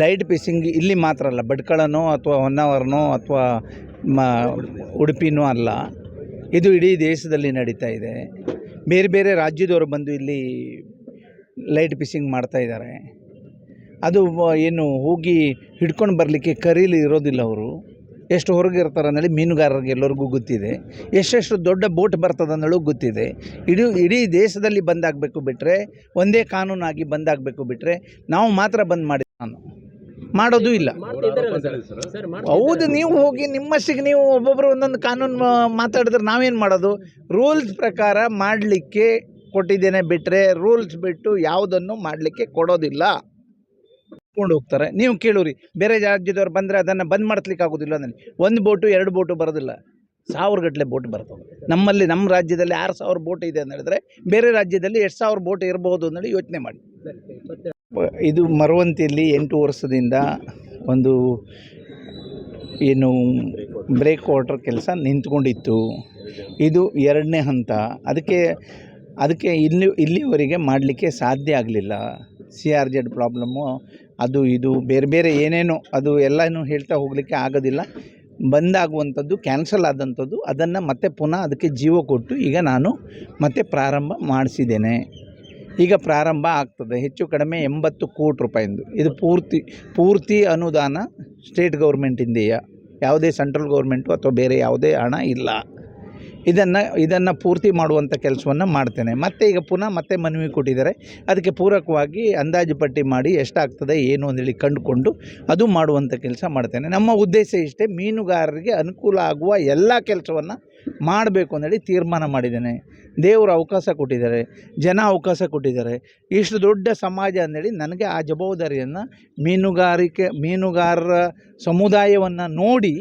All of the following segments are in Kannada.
ಲೈಟ್ ಫಿಶಿಂಗ್ ಇಲ್ಲಿ ಮಾತ್ರ ಅಲ್ಲ, ಭಟ್ಕಳನೋ ಅಥವಾ ಹೊನ್ನಾವರನೋ ಅಥವಾ ಮ, ಉಡುಪಿನೋ ಅಲ್ಲ, ಇದು ಇಡೀ ದೇಶದಲ್ಲಿ ನಡೀತಾ ಇದೆ. ಬೇರೆ ಬೇರೆ ರಾಜ್ಯದವರು ಬಂದು ಇಲ್ಲಿ ಲೈಟ್ ಫಿಶಿಂಗ್ ಮಾಡ್ತಾ ಇದ್ದಾರೆ. ಅದು ಏನು ಹೋಗಿ ಹಿಡ್ಕೊಂಡು ಬರಲಿಕ್ಕೆ ಕರೀಲಿ ಇರೋದಿಲ್ಲ ಅವರು. ಎಷ್ಟು ಹೊರಗೆ ಇರ್ತಾರೆ ಅಂದೇಳಿ ಮೀನುಗಾರರಿಗೆ ಎಲ್ಲರಿಗೂ ಗೊತ್ತಿದೆ. ಎಷ್ಟೆಷ್ಟು ದೊಡ್ಡ ಬೋಟ್ ಬರ್ತದೆ ಅಂದೇಳು ಗೊತ್ತಿದೆ. ಇಡೀ ಇಡೀ ದೇಶದಲ್ಲಿ ಬಂದಾಗಬೇಕು ಬಿಟ್ಟರೆ ಒಂದೇ ಕಾನೂನಾಗಿ ಬಂದಾಗಬೇಕು ಬಿಟ್ಟರೆ ನಾವು ಮಾತ್ರ ಬಂದ್ ಮಾಡಿ ನಾನು. ಮಾಡೋದು ಇಲ್ಲ. ಹೌದು, ನೀವು ಹೋಗಿ ನಿಮ್ಮಷ್ಟಿಗೆ ನೀವು ಒಬ್ಬೊಬ್ಬರು ಒಂದೊಂದು ಕಾನೂನು ಮಾತಾಡಿದ್ರೆ ನಾವೇನು ಮಾಡೋದು? ರೂಲ್ಸ್ ಪ್ರಕಾರ ಮಾಡಲಿಕ್ಕೆ ಕೊಟ್ಟಿದ್ದೇನೆ ಬಿಟ್ಟರೆ ರೂಲ್ಸ್ ಬಿಟ್ಟು ಯಾವುದನ್ನು ಮಾಡಲಿಕ್ಕೆ ಕೊಡೋದಿಲ್ಲ. ಕೊಂಡು ಹೋಗ್ತಾರೆ. ನೀವು ಕೇಳೋರಿ. ಬೇರೆ ರಾಜ್ಯದವ್ರು ಬಂದರೆ ಅದನ್ನು ಬಂದ್ ಮಾಡಿಸ್ಲಿಕ್ಕೆ ಆಗೋದಿಲ್ಲ ನನಗೆ ಒಂದು ಬೋಟು, ಎರಡು ಬೋಟು ಬರೋದಿಲ್ಲ. ಸಾವಿರ ಗಟ್ಟಲೆ ಬೋಟ್ ಬರ್ತವೆ. ನಮ್ಮಲ್ಲಿ, ನಮ್ಮ ರಾಜ್ಯದಲ್ಲಿ ಆರು ಸಾವಿರ ಬೋಟ್ ಇದೆ ಅಂತ ಹೇಳಿದ್ರೆ ಬೇರೆ ರಾಜ್ಯದಲ್ಲಿ ಎಷ್ಟು ಸಾವಿರ ಬೋಟ್ ಇರಬಹುದು ಅಂತೇಳಿ ಯೋಚನೆ ಮಾಡಿ. ಇದು ಮರವಂತಿಯಲ್ಲಿ ಎಂಟು ವರ್ಷದಿಂದ ಒಂದು ಏನು ಬ್ರೇಕ್ ವಾಟರ್ ಕೆಲಸ ನಿಂತ್ಕೊಂಡಿತ್ತು. ಇದು ಎರಡನೇ ಹಂತ. ಅದಕ್ಕೆ ಅದಕ್ಕೆ ಇಲ್ಲಿ, ಇಲ್ಲಿವರೆಗೆ ಮಾಡಲಿಕ್ಕೆ ಸಾಧ್ಯ ಆಗಲಿಲ್ಲ. ಸಿ ಆರ್ ಜೆಡ್ ಪ್ರಾಬ್ಲಮ್ಮು, ಅದು, ಇದು, ಬೇರೆ ಬೇರೆ ಏನೇನೋ, ಅದು ಎಲ್ಲನೂ ಹೇಳ್ತಾ ಹೋಗಲಿಕ್ಕೆ ಆಗೋದಿಲ್ಲ. ಬಂದಾಗುವಂಥದ್ದು, ಕ್ಯಾನ್ಸಲ್ ಆದಂಥದ್ದು, ಅದನ್ನು ಮತ್ತೆ ಪುನಃ ಅದಕ್ಕೆ ಜೀವ ಕೊಟ್ಟು ಈಗ ನಾನು ಮತ್ತೆ ಪ್ರಾರಂಭ ಮಾಡಿಸಿದ್ದೇನೆ. ಈಗ ಪ್ರಾರಂಭ ಆಗ್ತದೆ. ಹೆಚ್ಚು ಕಡಿಮೆ ಎಂಬತ್ತು ಕೋಟಿ ರೂಪಾಯಿಂದು. ಇದು ಪೂರ್ತಿ ಪೂರ್ತಿ ಅನುದಾನ ಸ್ಟೇಟ್ ಗೌರ್ಮೆಂಟಿಂದೆಯಾ ಯಾವುದೇ ಸೆಂಟ್ರಲ್ ಗೌರ್ಮೆಂಟು ಅಥವಾ ಬೇರೆ ಯಾವುದೇ ಹಣ ಇಲ್ಲ. ಇದನ್ನು ಇದನ್ನು ಪೂರ್ತಿ ಮಾಡುವಂಥ ಕೆಲಸವನ್ನು ಮಾಡ್ತೇನೆ. ಮತ್ತೆ ಈಗ ಪುನಃ ಮತ್ತೆ ಮನವಿ ಕೊಟ್ಟಿದ್ದಾರೆ. ಅದಕ್ಕೆ ಪೂರಕವಾಗಿ ಅಂದಾಜು ಪಟ್ಟಿ ಮಾಡಿ ಎಷ್ಟಾಗ್ತದೆ, ಏನು ಅಂತೇಳಿ ಕಂಡುಕೊಂಡು ಅದು ಮಾಡುವಂಥ ಕೆಲಸ ಮಾಡ್ತೇನೆ. ನಮ್ಮ ಉದ್ದೇಶ ಇಷ್ಟೇ, ಮೀನುಗಾರರಿಗೆ ಅನುಕೂಲ ಆಗುವ ಎಲ್ಲ ಕೆಲಸವನ್ನು ಮಾಡಬೇಕು ಅಂತೇಳಿ ತೀರ್ಮಾನ ಮಾಡಿದ್ದೇನೆ. ದೇವರು ಅವಕಾಶ ಕೊಟ್ಟಿದ್ದಾರೆ, ಜನ ಅವಕಾಶ ಕೊಟ್ಟಿದ್ದಾರೆ. ಇಷ್ಟು ದೊಡ್ಡ ಸಮಾಜ ಅಂದೇಳಿ ನನಗೆ ಆ ಜವಾಬ್ದಾರಿಯನ್ನು ಮೀನುಗಾರಿಕೆ, ಮೀನುಗಾರರ ಸಮುದಾಯವನ್ನು ನೋಡಿ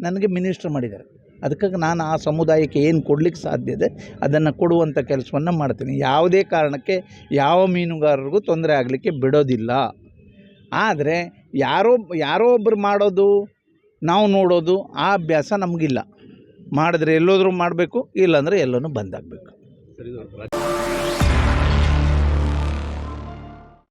ನನಗೆ ಮಿನಿಸ್ಟ್ರ್ ಮಾಡಿದ್ದಾರೆ. ಅದಕ್ಕಾಗಿ ನಾನು ಆ ಸಮುದಾಯಕ್ಕೆ ಏನು ಕೊಡ್ಲಿಕ್ಕೆ ಸಾಧ್ಯ ಇದೆ, ಅದನ್ನು ಕೊಡುವಂಥ ಕೆಲಸವನ್ನು ಮಾಡ್ತೀನಿ. ಯಾವುದೇ ಕಾರಣಕ್ಕೆ ಯಾವ ಮೀನುಗಾರರಿಗೂ ತೊಂದರೆ ಆಗಲಿಕ್ಕೆ ಬಿಡೋದಿಲ್ಲ. ಆದರೆ ಯಾರೋ ಯಾರೋ ಒಬ್ಬರು ಮಾಡೋದು, ನಾವು ನೋಡೋದು, ಆ ಅಭ್ಯಾಸ ನಮಗಿಲ್ಲ. ಮಾಡಿದ್ರೆ ಎಲ್ಲೋದ್ರೂ ಮಾಡಬೇಕು, ಇಲ್ಲಾಂದರೆ ಎಲ್ಲನೂ ಬಂದಾಗಬೇಕು